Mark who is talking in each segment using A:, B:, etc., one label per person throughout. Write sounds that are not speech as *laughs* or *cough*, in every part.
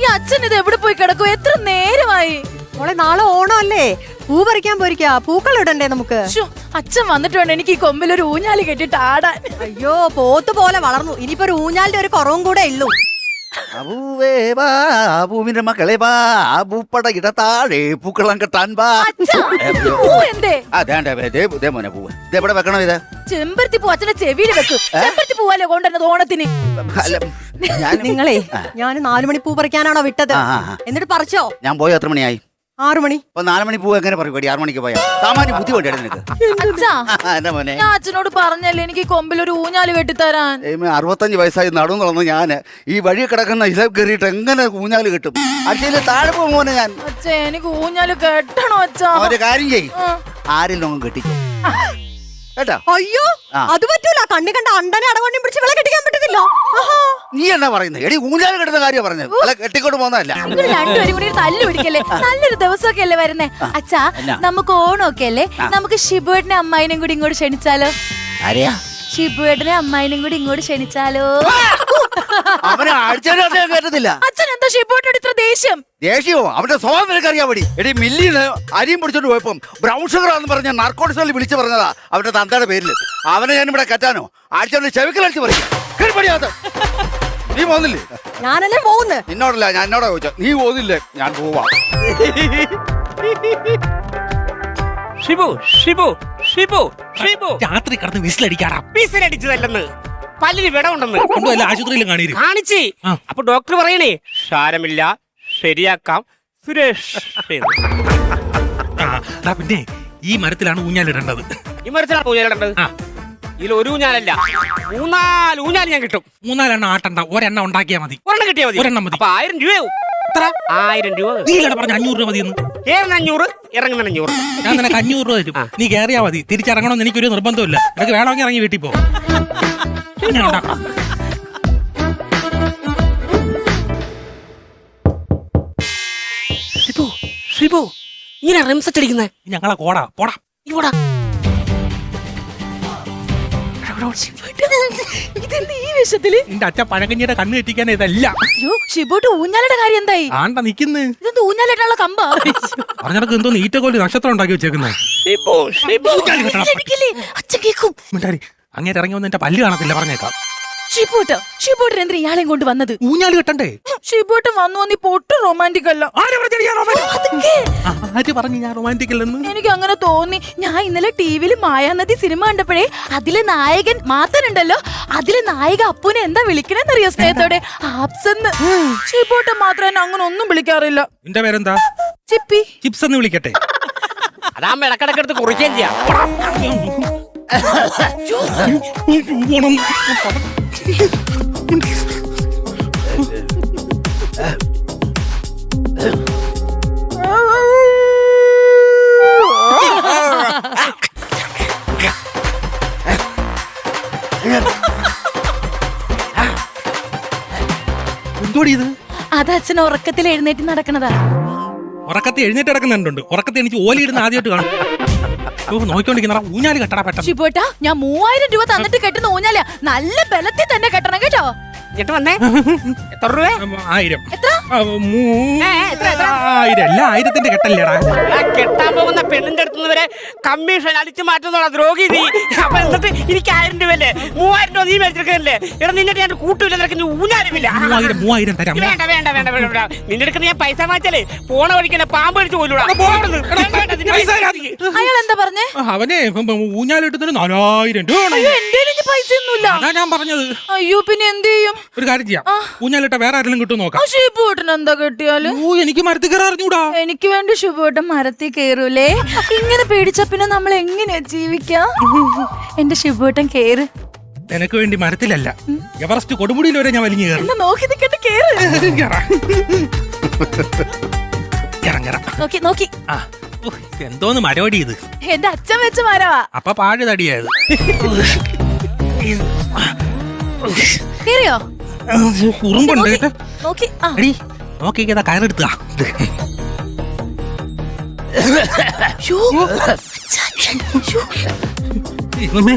A: ഈ അച്ഛൻ ഇത് എവിടെ പോയി കിടക്കും? എത്ര നേരമായി?
B: മോളെ നാളെ ഓണം അല്ലേ പൂ പറിക്കാൻ പോയിരിക്കാ. പൂക്കൾ ഇടണ്ടേ നമുക്ക്?
A: ശ്ശോ, അച്ഛൻ വന്നിട്ട് വേണം എനിക്ക് ഈ കൊമ്പിൽ ഒരു ഊഞ്ഞാൽ കെട്ടിട്ട് ആടാൻ.
B: അയ്യോ പോത്ത് പോലെ വളർന്നു. ഇനിയിപ്പോ ഒരു ഊഞ്ഞാലിന്റെ ഒരു കുറവും കൂടെ ഉള്ളൂ.
C: അബൂവേ വാ അബൂവിന്റെ മക്കളെ വാ. അബൂപ്പട ഇട താഴെ പൂക്കളം കെട്ടാൻ വാ.
A: അച്ഛാ, പൂ എന്തേ?
C: അതാണ്ട് ഇതേ മോനെ പൂവ്. ഇത് എവിടെ വെക്കണം ഇത്?
A: ചെമ്പരത്തി പൂ അച്ഛനെ ചെവിയിൽ വെക്കും. ചെമ്പരത്തി പൂവല്ലേ കൊണ്ടുവരുന്നത് ഓണത്തിന്?
C: അല്ല,
B: നിങ്ങളെ ഞാൻ നാലു മണി പൂ പറിക്കാനാണോ വിട്ടത്. എന്നിട്ട് പറിച്ചോ?
C: ഞാൻ പോയി എത്ര മണിയായി?
B: ആറു മണി.
C: അപ്പൊ നാല് മണി പൂവ് എങ്ങനെ പറയും ആറു മണിക്ക് പോയാ. സാമാന്യ ബുദ്ധി വേണ്ടേ നിനക്ക്?
A: അച്ഛാ
C: ആ, മോനെ?
A: ഞാൻ അച്ഛനോട് പറഞ്ഞല്ലേ എനിക്ക് കൊമ്പിൽ ഒരു ഊഞ്ഞാൽ കെട്ടിത്തരാൻ
C: ദൈവമേ, അറുപത്തഞ്ച് വയസ്സായി നടന്നു നടന്ന് ഞാൻ ഈ വഴി കിടക്കുന്ന ഇല കയറിയിട്ട് എങ്ങനെ ഊഞ്ഞാൽ കിട്ടും? അച്ഛന്റെ താഴെ പോകും മോനെ ഞാൻ.
A: അച്ഛാ എനിക്ക് ഊഞ്ഞാൽ കെട്ടണോ അച്ഛാ.
C: ഒരു കാര്യം ചെയ്യും. ആരെങ്കിലും കെട്ടിക്കോ. കേട്ടോ?
B: അയ്യോ. അത് പറ്റൂല. കണ്ണി കണ്ട അണ്ടനെ അടകൊണ്ടി പിടിച്ച് വിള കെട്ടിക്കാൻ പറ്റത്തില്ല.
C: നീ എന്നാ പറയുന്നത് എടി ഊഞ്ഞാൽ കിടന്ന കാര്യം പറഞ്ഞത്. അല്ല കെട്ടിക്കൊണ്ട് പോകുന്നതല്ല.
A: രണ്ടുപേരും കൂടി തല്ലു പിടിക്കല്ലേ? നല്ലൊരു ദിവസമൊക്കെ അല്ലേ വരുന്നേ? അച്ഛാ? നമുക്ക് ഓണമൊക്കെ അല്ലേ? നമുക്ക് ഷിബുവേട്ടനെ അമ്മായിനും കൂടി ഇങ്ങോട്ട് ക്ഷണിച്ചാലോ?
C: ആരെയാ?
A: ഷിബുവേട്ടനെ അമ്മായിനും കൂടി ഇങ്ങോട്ട് ക്ഷണിച്ചാലോ?
C: അവനെ ആഴ്ച കേട്ടത്തില്ല.
A: അച്ഛൻ എന്താ ഷിബുവേട്ടനോട് ഇത്ര ദേഷ്യം?
C: ദേഷ്യമോ? അവന്റെ സ്വഭാവം നിനക്ക് അറിയാൻ എടി മില്ലിന് അരിയും പിടിച്ചോണ്ട് പോയപ്പം ബ്രൗൺ ഷുഗർ എന്ന് പറഞ്ഞ നാർക്കോട്ടിസോളിൽ വിളിച്ചു പറഞ്ഞതാ അവന്റെ തന്തയുടെ പേരിൽ അവനെ ഞാൻ ഇവിടെ കറ്റാനോ ആഴ്ച ചെവിക്കലടിച്ച് പറയും കേൾപ്പടിയാത്ത നീ പോകുന്നില്ലേ?
B: ഞാനല്ലേ പോകുന്നു?
C: നിന്നോടല്ല ഞാൻ എന്നോടാ ചോദിച്ച. നീ പോകുന്നില്ലേ? ഞാൻ പോവാ.
D: ഷിബു ഷിബു ഷിബു ഷിബു.
E: രാത്രി കിടന്ന് വിസിലടിക്കാറാ
D: പീസിലടിച്ചതല്ലെന്ന് പല്ലിന് വിടമുണ്ടെന്ന്
E: കൊണ്ടുവല്ല ആശുപത്രിയിലും കാണീര്
D: കാണിച്ച്. അപ്പൊ ഡോക്ടർ പറയണേ സാരമില്ല ശരിയാക്കാം. സുരേഷ്.
E: ആ പിന്നെ ഈ മരത്തിലാണ് ഊഞ്ഞാലിടേണ്ടത്
D: ഈ മരത്തിലാണ് ഊഞ്ഞാലിടേണ്ടത്. ഇതിൽ ഒരു ഊഞ്ഞാലല്ല മൂന്നാൽ ഊഞ്ഞാൽ ഞാൻ കിട്ടും.
E: മൂന്നാലെണ്ണം ആട്ടണ്ട ഒരെണ്ണം ഉണ്ടാക്കിയാ മതി.
D: ഒരെണ്ണം കിട്ടിയാൽ മതി.
E: ഒരെണ്ണം മതി.
D: അപ്പൊ ആയിരം രൂപയാവും ആയിരം രൂപ.
E: നീ പറഞ്ഞ അഞ്ഞൂറ് രൂപ മതിയെന്ന്.
D: ഏറുന്ന അഞ്ഞൂറ്? ഇറങ്ങുന്ന അഞ്ഞൂറ്.
E: ഞാൻ നിനക്ക് അഞ്ഞൂറ് രൂപ തരും. നീ കയറിയാ മതി. തിരിച്ചിറങ്ങണമെന്ന് എനിക്കൊരു നിർബന്ധമില്ല നിനക്ക് വേണമെങ്കിൽ ഇറങ്ങി വീട്ടിൽ പോ. ഞാൻ ഉണ്ടാക്കാം
D: ഷിബു ഷിബു ഇങ്ങനെ റിംസ് അടിക്കുന്നേ.
E: ഞങ്ങളെ കോടാ പോടാ.
D: ഇവിടെ
A: ഇതെന്ത് ഈ
E: നിന്റെ പഴകഞ്ഞിയുടെ കണ്ണ് തെറ്റിക്കാൻ ഇതല്ല.
A: അയ്യോ ഷിബോട്ട് ഊഞ്ഞാലിയുടെ കാര്യം എന്തായി?
E: ആണ്ട നിക്കുന്നു.
A: ഇതെന്ത് ഊഞ്ഞാലിട്ടുള്ള കമ്പ?
E: പറഞ്ഞിടക്ക് എന്തോ ഈറ്റക്കോലി നക്ഷത്രം ഉണ്ടാക്കി വെച്ചേക്കുന്നത്
D: ഷിബു ഷിബു
A: അച്ഛൻ കേക്കും
E: അങ്ങേറ്റ് ഇറങ്ങി വന്ന് എന്റെ പല്ല് കാണത്തില്ല പറഞ്ഞേക്കാം.
A: ഷിബൂട്ട് ഷിബൂട്ടൻ എന്തിനാ ഇയാളെയും കൊണ്ട് വന്നത്?
E: ഊഞ്ഞാൽ കെട്ടണ്ടേ?
A: ഷിബൂട്ടൻ വന്നു വന്നി ഇപ്പൊ ഒട്ടും റൊമാന്റിക് അല്ല.
E: ആര് പറഞ്ഞു ഞാൻ romantic?
A: അതൊക്കെ.
E: ആ, ആര് പറഞ്ഞു ഞാൻ റൊമാന്റിക് അല്ലെന്ന്?
A: എനിക്ക് അങ്ങനെ തോന്നി. ഞാൻ ഇന്നലെ ടിവിയിൽ മായാനദി സിനിമ കണ്ടപ്പോഴേ അതിലെ നായകൻ മാത്തനുണ്ടല്ലോ. അതിലെ നായിക അപ്പുനെ എന്താ വിളിക്കണെന്നറിയോ സ്നേഹത്തോടെ? ആപ്സെന്ന്. മാത്രം എന്നെ അങ്ങനെ ഒന്നും വിളിക്കാറില്ല.
E: എന്റെ പേരെന്താ?
A: ചിപ്പി.
E: ചിപ്സ് എന്ന് വിളിക്കട്ടെ?
D: അതാ ഇടക്കിടക്ക് എടുത്ത് കുറിക്കുകയും ചെയ്യാം.
E: എന്തോടി ഇത്?
A: അത് അച്ഛൻ ഉറക്കത്തിൽ എഴുന്നേറ്റ് നടക്കുന്നതാ
E: ഉറക്കത്തിൽ എഴുന്നേറ്റ് നടക്കുന്നുണ്ട്. ഉറക്കത്തെ എനിക്ക് ഓലിയിടുന്ന ആദ്യമായിട്ട് കാണും. നോക്കിക്കൊണ്ടിരിക്കുന്ന ഊഞ്ഞാൽ കെട്ടടാ പെട്ടെന്ന്.
A: ഞാൻ മൂവായിരം രൂപ തന്നിട്ട് കെട്ടുന്ന ഊഞ്ഞാല നല്ല ബലത്തിൽ തന്നെ കെട്ടണം കേട്ടോ.
D: വന്നേ. എത്ര രൂപ
E: ആയിരം? ആയിരം. അല്ല ആയിരത്തിന്റെ കെട്ടല്ലേടാ.
D: ആ കെട്ടാൻ പോകുന്ന പെണ്ണിന്റെ അടുത്ത് വരെ കമ്മീഷൻ അടിച്ചു മാറ്റുന്നുള്ള ദ്രോഹി നീ. അപ്പൊ എന്നിട്ട് എനിക്ക് ആയിരം രൂപ അല്ലേ മൂവായിരം രൂപ നീ മേടിച്ചെടുക്കല്ലേ എടാ നിന്നിട്ട് ഞാൻ കൂട്ടില്ല നിനക്ക് ഊഞ്ഞാലുമില്ല.
E: മൂവായിരം മൂവായിരം തരാം.
D: വേണ്ട വേണ്ട വേണ്ട വേണ്ട നിന്റെ അടുത്ത് ഞാൻ പൈസ മാറ്റലേ പോണ വഴിക്കന്നെ പാമ്പ് അടിച്ചു കൊല്ലൂടാ.
E: അവനെ ഊഞ്ഞാലിട്ടുന്നതിന് നാലായിരം രൂപ
A: അയ്യോ പിന്നെ എന്ത് ചെയ്യും?
E: ഒരു കാര്യം ചെയ്യാം. ഊഞ്ഞാലിട്ട വേറെ ആരെങ്കിലും കിട്ടും നോക്കാം.
A: ഷിബൂട്ടൻ എന്താ കിട്ടിയാൽ?
E: ഓ എനിക്ക് മരത്തിൽ കയറാൻ അറിഞ്ഞൂടാ.
A: എനിക്ക് വേണ്ടി ശുഭോട്ടം മരത്തിൽ കയറൂലേ? ഇങ്ങനെ പേടിച്ച പിന്നെ നമ്മൾ എങ്ങനെയാ ജീവിക്കാ? എന്റെ ശുഭോട്ടം കേറ്.
E: നിനക്ക് വേണ്ടി മരത്തിലല്ല. എവറസ്റ്റ് കൊടുമുടിയിൽ വരെ ഞാൻ വലിഞ്ഞു കയറും.
A: എന്നാ നോക്കി നിൽക്കട്ടെ കേറ്.
E: കയറാം കയറാം
A: നോക്കി നോക്കി.
E: ആ. ഉഹ്, എന്തോന്ന് മരവടി ഇത്?
A: എന്റെ അച്ഛൻ വെച്ച മരവാ.
E: അപ്പൊ പാഴ് തടിയായത് *laughs*
A: കേറിയോ
E: ഉറുമ്പുണ്ട് കേട്ടോ
A: നോക്കി ആ
E: എടി നോക്കിക്കതാ കയറെടുത്തുക
A: ശ്ശോ.
C: ഛ, ഛ, ശ്ശോ. ദൈവമേ.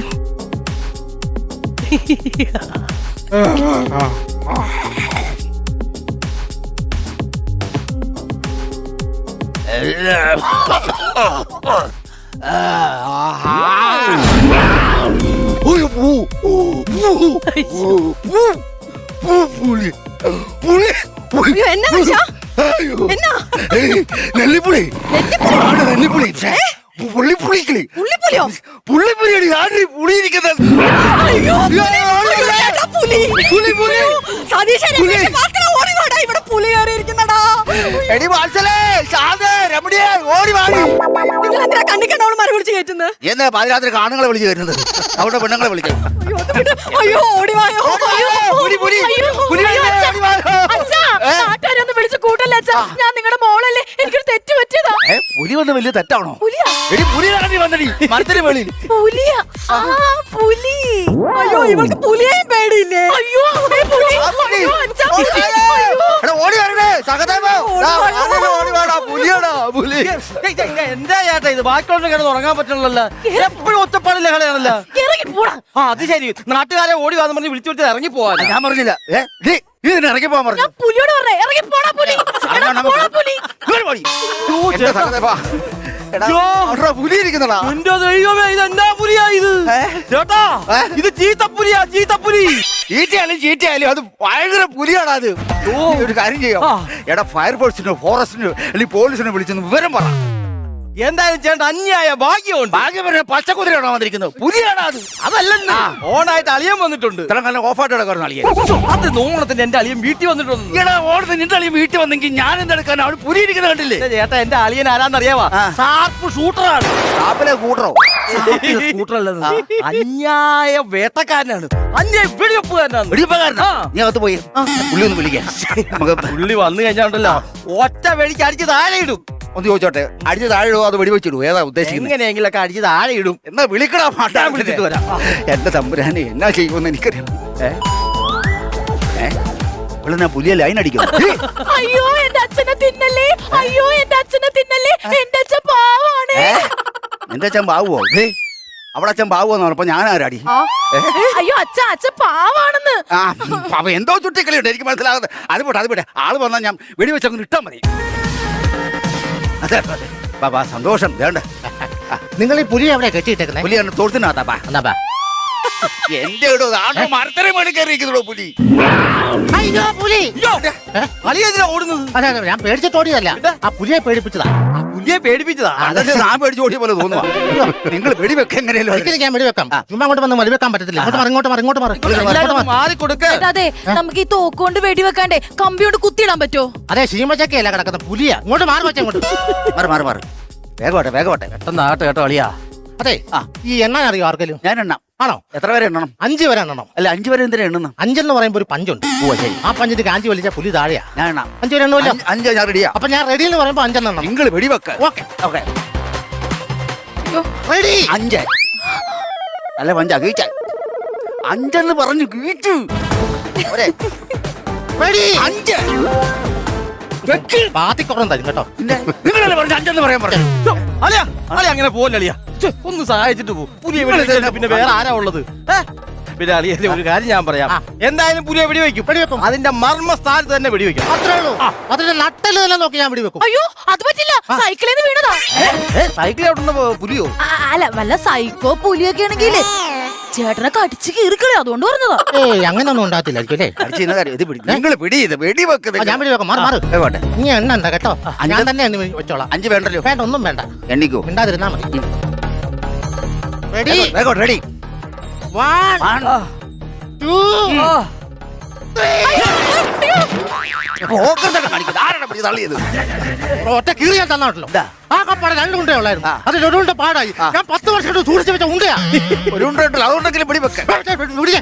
C: പുളി, പുളി, പുളി.
B: എന്നാ?
C: അയ്യോ.
B: എന്നാ?
C: നെല്ലിപ്പുളി ആണ് നെല്ലിപ്പുളി പുള്ളിപ്പുളിക്കിളി
B: പുള്ളിപ്പുലിയോ?
C: പുള്ളിപ്പുലിയാണ് ആരുടെ പുളി ഇരിക്കുന്നത്
B: ഓടി വാടാ, ഇവിടെ വിളിച്ചു കയറ്റുന്നത്?
C: എന്നാ പാതിരാത്രി ആണുങ്ങളെ വിളിച്ചു കയറ്റുന്നത് അവിടെ പെണ്ണുങ്ങളെ വിളിക്കും
B: അയ്യോ, അത് വിട്. അയ്യോ, ഓടി വായോ. അയ്യോ,
C: പുലി, പുലി.
A: അയ്യോ,
C: പുലി വരുന്നേ, ഓടി വാ.
A: അച്ഛാ
C: ഏ?
A: നാട്ടുകാരെ ഒന്ന് വിളിച്ച് കൂട്ടല്ലേ അച്ഛാ ഞാൻ നിങ്ങളുടെ മോളല്ലേ എനിക്കൊരു തെറ്റ് പറ്റിയതാ
C: ഏ, പുലി വന്ന് വലിയ തെറ്റാണോ
A: പുലിയാ
C: എടി പുലി നടത്തി വന്നടി മരത്തിന് വെളിയിൽ
A: പുലിയാ ആ പുലി
B: അയ്യോ, ഇവൾക്ക് പുലിയെയും പേടിയില്ലേ?
A: അയ്യോ
C: ഓടി വരണേ. സഹദേവ
B: ഓടി
C: വാടാ പുലിയാടാ പുലി.
F: എന്താ ചേട്ടാ ഇത്? ബാക്കിയുള്ള കിടന്ന് ഉറങ്ങാൻ പറ്റുള്ളല്ലോ എപ്പോഴും ഒറ്റപ്പാടില്ല കളയാണല്ലോ
A: ഇറങ്ങി പോടാ.
F: ആ അത് ശരി. നാട്ടുകാരെ ഓടി വാന്ന് പറഞ്ഞ് വിളിച്ചു വിളിച്ചത് ഇറങ്ങി പോവാൻ
C: ഞാൻ പറഞ്ഞില്ല. ഏ നീ ഇതിനെ ഇറങ്ങി പോകാൻ പറഞ്ഞു.
A: പുലിയോട് പറഞ്ഞേ ഇറങ്ങി പോടാ പുലി. പോടാ പുലി.
C: എന്റെ
F: ദൈവമേ ഇത് പുലിയാ ഇത്? ചേട്ടാ ഇത് ചീത്തപ്പുലിയാ ചീത്തപ്പുലി.
C: ഈറ്റയാലും ചീറ്റയാലും അത് ഭയങ്കര പുലിയാണ് അത്. ഒരു കാര്യം ചെയ്യാം. എടാ ഫയർഫോഴ്സിനോ ഫോറസ്റ്റിനോ അല്ലെങ്കിൽ പോലീസിനോ വിളിച്ചൊന്ന് വിവരം പറ.
F: എന്തായാലും ചേട്ടൻ അന്യായ ഭാഗ്യമുണ്ട്.
C: ഭാഗ്യം പറഞ്ഞ പച്ചക്കുതിരയാണോ വന്നിരിക്കുന്നത്? പുലിയാണ് അത്?
F: അതല്ല ഓണായിട്ട് അളിയൻ വന്നിട്ടുണ്ട്.
C: ഇത്ര ഓഫ് ഓഫായിട്ട് കിടക്കുന്ന അളിയൻ.
F: അത് നോണത്തിന് എന്റെ അളിയൻ വീട്ടിൽ വന്നിട്ടുണ്ട്
C: ഓണത്തിന് നിന്റെ അളിയും വീട്ടിൽ വന്നെങ്കിൽ ഞാൻ എന്തെടുക്കാൻ അവിടെ പുലി കണ്ടില്ലേ?
F: ചേട്ടാ എന്റെ അളിയൻ ആരാന്നറിയാവാ? സാർപ്പ് ഷൂട്ടറാണ്.
C: സാപ്പിലെ കൂട്ടറോ?
F: അന്യായ വേട്ടക്കാരനാണ്. അന്യായ വെടിവെപ്പുകാരനാണ്.
C: നീ അകത്ത് പോയി. പുള്ളി ഒന്ന് വിളിക്കാം. നമുക്ക്
F: പുള്ളി വന്നു കഴിഞ്ഞാണ്ടല്ലോ ഒറ്റ വെടിക്ക് അടിച്ച് താഴെ ഇടും.
C: ഒന്ന് ചോദിച്ചോട്ടെ അടിച്ച് താഴെ ഇടുവോ അത് വെടിവെച്ചിടുവോ? ഏതാ ഉദ്ദേശിക്കുന്നത്
F: എങ്ങനെയെങ്കിലൊക്കെ അടിച്ച് താഴെ ഇടും.
C: എന്നാ വിളിക്കടാ
F: പാട്ടാൻ വിളിച്ചിട്ട് വരാം.
C: എന്റെ തമ്പുരാനെ എന്നാ ചെയ്യുമെന്ന് എനിക്കറിയാം. ഏ? *laughs*
A: അയ്യോ എന്റെ അച്ഛനെ തിന്നല്ലേ? അയ്യോ എന്റെ അച്ഛനെ തിന്നല്ലേ? എന്റെ അച്ഛൻ പാവാണ്.
C: ഏ? നിന്റെ അച്ഛൻ ബാവുവോ ഏ അവിടെ അച്ഛൻ ബാവുവെന്ന് പറഞ്ഞപ്പോ ഞാൻ ആരാടി?
A: അയ്യോ അച്ഛൻ അച്ഛൻ പാവാണെന്ന്.
C: ആ അപ്പൊ എന്തോ ചുട്ടിക്കളിയുണ്ട് എനിക്ക് മനസ്സിലാകുന്നത് അത് പോട്ടെ അത് പോട്ടെ. ആൾ വന്നാൽ ഞാൻ വെടിവെച്ചങ്ങ് ഇട്ടാൽ മതി. അതെ ബാബാ സന്തോഷം. വേണ്ട.
G: നിങ്ങൾ ഈ പുലി എവിടെ കെട്ടിയിട്ടേക്കുന്നത്
C: പുലി എന്നെ തോർത്തിനകത്താ
G: എന്നാ ബാ.
C: എന്റെ മരത്തരം കയറിയിരിക്കുന്നോ പുലി?
G: അയ്യോ പുലി.
F: അളിയെന്തിനാ ഓടുന്നത്.
G: അതെ അതെ ഞാൻ പേടിച്ചിട്ട് ഓടിയതല്ല. ആ പുലിയെ പേടിപ്പിച്ചതാ.
F: പുലിയെ പേടിപ്പിച്ചതാ.
C: അതൊക്കെ ഞാൻ പേടിച്ച് ഓടിയ പോലെ തോന്നുവാ. നിങ്ങൾ വെടിവെക്ക എങ്ങനെയല്ലോ
G: ഒരിക്കലും ഞാൻ വെടിവെക്കാം. ചുമ്മാ അങ്ങോട്ട് വന്ന് വെടിവെക്കാൻ പറ്റത്തില്ല. അങ്ങോട്ട് മാറി ഇങ്ങോട്ട് മാറി ഇങ്ങോട്ട് മാറി. ഇങ്ങോട്ട് മാറി,
F: കൊടുക്ക്
A: അതെ നമുക്ക് ഈ തോക്കുകൊണ്ട് വെടിവെക്കാണ്ടേ കമ്പി കൊണ്ട് കുത്തിയിടാൻ പറ്റുമോ?
G: അതെ ശീമച്ചക്കയല്ല കിടക്കുന്ന പുലിയാ. ഇങ്ങോട്ട് മാറി വെച്ചാ ഇങ്ങോട്ട്.
C: മാറി മാറി മാറി. വേഗോട്ടെ വേഗോട്ടെ
F: പെട്ടെന്ന് ആട്ടെ കേട്ടോ അളിയാ.
G: അതെ.
C: ആ.
G: ഈ എണ്ണ അറിയോ ആർക്കെങ്കിലും?
C: ഞാൻ എണ്ണാം.
G: ആണോ?
C: എത്ര വരെ എണ്ണണം?
G: അഞ്ച് വരെ എണ്ണണം.
C: അല്ല അഞ്ചു വരെ എന്തിനാ എണ്ണുന്നു?
G: അഞ്ചെന്ന് പറയുമ്പോ ഒരു പഞ്ചുണ്ട്. ആ പഞ്ചിന്റെ കാഞ്ചി വലിച്ച പുലി താഴെയാ.
C: ഞാൻ എണ്ണാം.
G: അഞ്ച് വരെ എണ്ണമില്ല
C: അഞ്ച്- ഞാൻ റെഡിയാ
G: അപ്പൊ ഞാൻ റെഡി എന്ന് പറയുമ്പോ അഞ്ചെണ്ണം
C: നിങ്ങൾ വെടിവെക്ക.
G: ഓക്കെ.
C: ഓക്കെ.
G: റെഡി
C: അഞ്ച്. അല്ല പഞ്ച കീച്ച അഞ്ചെന്ന് പറഞ്ഞു കീച്ചു
G: റെഡി
C: അഞ്ച്.
G: പാത്തിക്കുറം തരും കേട്ടോ.
C: നിങ്ങളല്ലേ പറഞ്ഞു അഞ്ചെന്ന് പറയാൻ പറഞ്ഞു
F: അല്ല അങ്ങനെ ഛെ, ഒന്ന് സഹായിച്ചിട്ട് പോ. പുലിയെ വെടിവെക്കാൻ പിന്നെ വേറെ ആരാ ഉള്ളത്? ഏ? പിന്നെ അളിയ ഒരു കാര്യം ഞാൻ പറയാം. എന്തായാലും പുലിയെ വെടിവെക്കും.
G: വെടിവെക്കും.
F: അതിന്റെ മർമ്മ സ്ഥാനത്ത് തന്നെ വെടിവെക്കും.
G: അത്രേ ഉള്ളൂ. അതിന്റെ നട്ടൽ തന്നെ നോക്കി ഞാൻ വെടിവെക്കും.
A: അയ്യോ അത് പറ്റില്ല. സൈക്കിളിൽ നിന്ന് വീണതാ.
F: സൈക്കിൾ ഓടുന്ന പുലിയോ?
A: അല്ല വല്ല സൈക്കോ പുലിയൊക്കെ ആണെങ്കിൽ ചേട്ടനെ കടിച്ച് കീറിക്കളേ അതുകൊണ്ട് പറഞ്ഞതാ.
G: ഏയ് അങ്ങനൊന്നും ഉണ്ടാകത്തില്ലായിരിക്കും അല്ലേ?
C: അടിച്ചിരുന്ന കാര്യം ഇത് പിടി നിങ്ങൾ പിടി ഇത് വെടിവെക്ക്
G: ആ, ഞാൻ തന്നെ വെച്ചോളാം.
C: അഞ്ച് വേണ്ടല്ലോ.
G: വേണ്ട ഒന്നും വേണ്ട.
C: എണ്ണിക്കോ.
G: മിണ്ടാതിരുന്നാ മതി. റെഡി
C: വേഗോട്ടെ റെഡി
G: വൺ ടു
C: ആരാണ് പിടി തള്ളിയത്
G: ഒറ്റ കീറി ഞാൻ തന്നാട്ടല്ലോ
C: ഇതാ.
G: ആ കപ്പാടെ രണ്ട് ഉണ്ടേ ഉള്ളായിരുന്നു.
C: ആ.
G: അത് ഒരു പാടായി. ഞാൻ പത്ത് വർഷം കൊണ്ട് സൂക്ഷിച്ച് വെച്ച ഉണ്ടയാ.
C: ഒരു ഉണ്ടല്ലോ. അതുകൊണ്ടെങ്കിലും
G: വിടിയെ, വിടിയെ.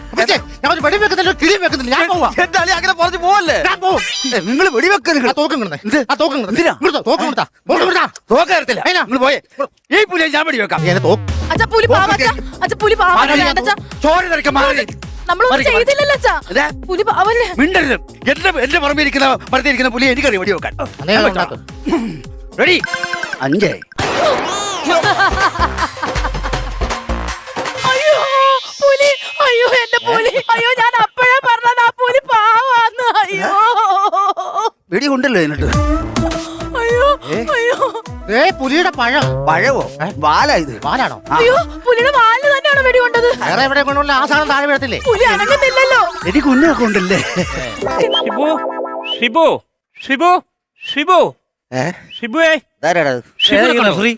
G: ഞാൻ ഒരു വെടി വെക്കുന്നില്ല കിളി വെക്കുന്നില്ല. ഞാൻ പോവാ.
F: അളി അങ്ങനെ പറഞ്ഞു പോവല്ലേ?
G: ഞാൻ പോവും.
C: നിങ്ങൾ വെടിവെക്ക
G: ആ
C: നിങ്ങൾ
G: തോക്കും കിടന്നേ ആ തോക്കും കിടന്നേ
C: എന്തിനാ?
G: ഇങ്ങോട്ട് തോക്ക് കൊടുത്താ തോക്ക് കൊടുത്താ അതിനാ?
C: നിങ്ങൾ പോയേ. ഈ പുലിയെ ഞാൻ വെടിവെക്കാം
G: എന്നെ തോക്ക്?
A: അച്ഛാ പുലി പാവ അച്ഛാ. പുലി പാവ
C: ചോര നിറയ്ക്കാൻ മാറി.
A: നമ്മളൊന്നും
C: മാറിക്ക്,
A: ചെയ്തില്ലല്ലോ അച്ഛാ.
C: ഇതാ.
A: പുലി പാവല്ലേ
C: മിണ്ടരുത്. എന്റെ എന്റെ പറമ്പിരിക്കുന്ന മരത്തിരിക്കുന്ന എനിക്കറിയാം
G: ഉണ്ടാക്കും.
C: റെഡി അഞ്ച്. *laughs*
A: അയ്യോ പുലി അയ്യോ എന്റെ പുലി. അയ്യോ ഞാൻ അപ്പോഴേ പറഞ്ഞത് ആ പുലി പാവാന്ന്. അയ്യോ.
C: വെടി കൊണ്ടല്ലോ എന്നിട്ട്.
A: അയ്യോ അയ്യോ.
G: ഏ പുലിയുടെ പഴം.
C: പഴവോ? വാല ഇത്.
G: പാലാണോ
A: അയ്യോ പുലിയുടെ വെടി കൊണ്ടത്?
G: വേറെ എവിടെ കൊണ്ടുള്ള ആ സാധനം താഴെ വീഴത്തില്ലേ?
A: പുലി അനങ്ങുന്നില്ലല്ലോ.
C: എനിക്ക് കുഞ്ഞൊക്കെ ഉണ്ടല്ലേ
D: ഷിബു ഷിബു ഷിബു ഷിബു.
C: ഏ?
D: ഷിബുവേ.
C: ഇതാരാടാ ഇത്?
D: ഷിബുനെ
F: ഏതാ
D: കണ്ടോ?
F: ഫ്രീ?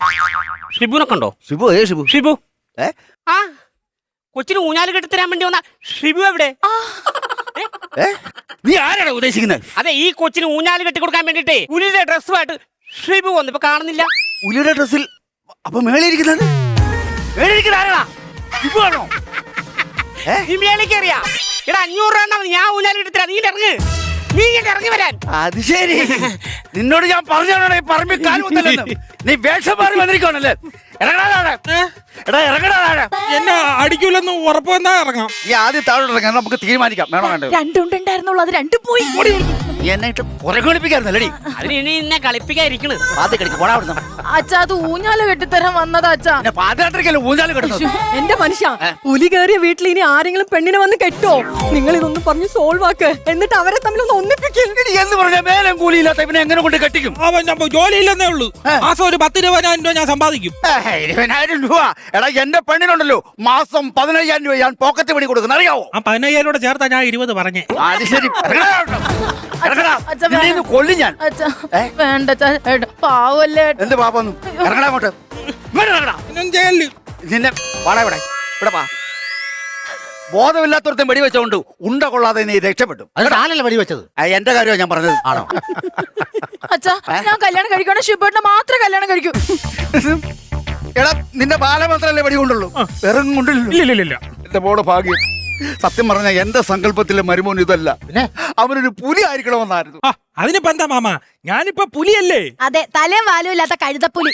D: ഷിബുനെ കണ്ടോ?
C: ഷിബു ഏ ഷിബു?
D: ഷിബു.
C: ഏ?
D: ആ. കൊച്ചിന് ഊഞ്ഞാൽ കെട്ടിത്തരാൻ വേണ്ടി വന്ന ഷിബു എവിടെ?
C: ഏ? നീ ആരാടാ ഉദ്ദേശിക്കുന്നത്
D: അതെ ഈ കൊച്ചിന് ഊഞ്ഞാൽ കെട്ടി കൊടുക്കാൻ വേണ്ടിട്ടേ പുലിയുടെ ഡ്രസ്സുമായിട്ട് ഷിബു വന്നു. ഇപ്പൊ കാണുന്നില്ല.
C: പുലിയുടെ ഡ്രസ്സിൽ അപ്പൊ മേളിയിരിക്കുന്നത് മേളിയിരിക്കുന്ന ആരാടാ?
D: മേലേക്ക് അറിയാ എടാ അഞ്ഞൂറ് രൂപ മതി, ഞാൻ ഊഞ്ഞാൽ കെട്ടിത്തരാം നീ ഇറങ്ങ്. നീ ഇങ്ങോട്ട് ഇറങ്ങി വരാൻ.
C: അത് ശരി. നിന്നോട് ഞാൻ പറഞ്ഞോടെ പറമ്പിൽ കാൽ കുത്തല്ലെന്ന് നീ വേഷം മാറി വന്നിരിക്കണല്ലേ ഇറങ്ങടാ താഴെ. എടാ ഇറങ്ങടാ താഴെ.
E: എന്നെ അടിക്കൂലെന്ന് ഉറപ്പ് വന്നാ ഇറങ്ങാം.
C: ഈ ആദ്യം താഴെ ഇറങ്ങാൻ നമുക്ക് തീരുമാനിക്കാം. വേണോ വേണ്ടോ
A: രണ്ടുണ്ടുണ്ടായിരുന്നുള്ളൂ അത് രണ്ടും പോയി.
C: നീ എന്നെ ഇട്ട് പുറകൊളിപ്പിക്കായിരുന്നല്ലടി
D: അതിന് ഇനി നിന്നെ കളിപ്പിക്കാതിരിക്കണ്.
C: ആദ്യം കളിക്ക് പോടാ അവിടുന്ന്.
A: അച്ഛാ അത് ഊഞ്ഞാൽ കെട്ടിത്തരാൻ വന്നതാ അച്ഛാ.
C: പിന്നെ ഊഞ്ഞാൽ
B: എന്റെ മനുഷ്യ പുലി കയറിയ വീട്ടിൽ ഇനി ആരെങ്കിലും പെണ്ണിനെ വന്ന് കെട്ടോ? നിങ്ങൾ ഇതൊന്നും പറഞ്ഞു സോൾവ് ആക്ക്. എന്നിട്ട് അവരെ തമ്മിൽ ഒന്ന് ഒന്നിപ്പിക്കും.
C: എടി, എന്ന് പറഞ്ഞാൽ മേലും കൂലിയില്ലാത്ത ഇവനെ എങ്ങനെ കൊണ്ട് കെട്ടിക്കും?
E: അവൻ ഞാൻ ജോലിയില്ലെന്നേ ഉള്ളൂ. മാസം ഒരു പത്ത് രൂപ ഞാൻ സമ്പാദിക്കും.
C: ഏഹ്, ഇരുപതിനായിരം രൂപ. എടാ എന്റെ പെണ്ണിനുണ്ടല്ലോ മാസം പതിനയ്യായിരം രൂപ ഞാൻ പോക്കറ്റ് പണി കൊടുക്കുന്ന അറിയാവോ?
E: ആ പതിനയ്യായിരം കൂടെ ചേർത്താ ഞാൻ ഇരുപത് പറഞ്ഞേ.
C: അത് ശരി. കൊള്ളി.
A: അച്ഛാ,
C: ഞാൻ.
A: അച്ഛാ
C: ഏ?
A: വേണ്ട അച്ഛാ ഏട്ടാ, പാവല്ലേ ഏട്ടാ.
C: എന്ത് പാപ്പൊന്നും ഇറങ്ങടാ അങ്ങോട്ട്. ഇങ്ങോട്ട് ഇറങ്ങടാ.
E: ഞാൻ
C: നിന്നെ വാടാ ഇവിടെ. ഇവിടെ വാ. ബോധമില്ലാത്തൊരുത്തും വെടിവെച്ചുകൊണ്ട് ഉണ്ട കൊള്ളാതെ നീ രക്ഷപ്പെട്ടു.
G: അത് താനല്ലേ വെടി വെച്ചത്
C: ആ, എന്റെ കാര്യമാണ് ഞാൻ പറഞ്ഞത്.
G: ആണോ?
A: അച്ഛാ ഞാൻ കല്യാണം കഴിക്കണ ശിവപേട്ടനെ മാത്രം കല്യാണം കഴിക്കൂ.
C: എടാ നിന്റെ ബാല മാത്രല്ലേ വെടി കൊണ്ടുള്ളൂ വെറും കൊണ്ടില്ല
E: ഇല്ല ഇല്ല ഇല്ല
C: എന്റെ മോടെ ഭാഗ്യം. സത്യം പറഞ്ഞ എന്റെ സങ്കല്പത്തിലെ മരുമോൻ ഇതല്ല.
G: പിന്നെ?
C: അവനൊരു പുലി ആയിരിക്കണമെന്നായിരുന്നു.
E: അതിനിപ്പോ എന്താ മാമ? ഞാനിപ്പോ പുലിയല്ലേ?
A: അതെ തലയും വാലുമില്ലാത്ത കഴുതപ്പുലി.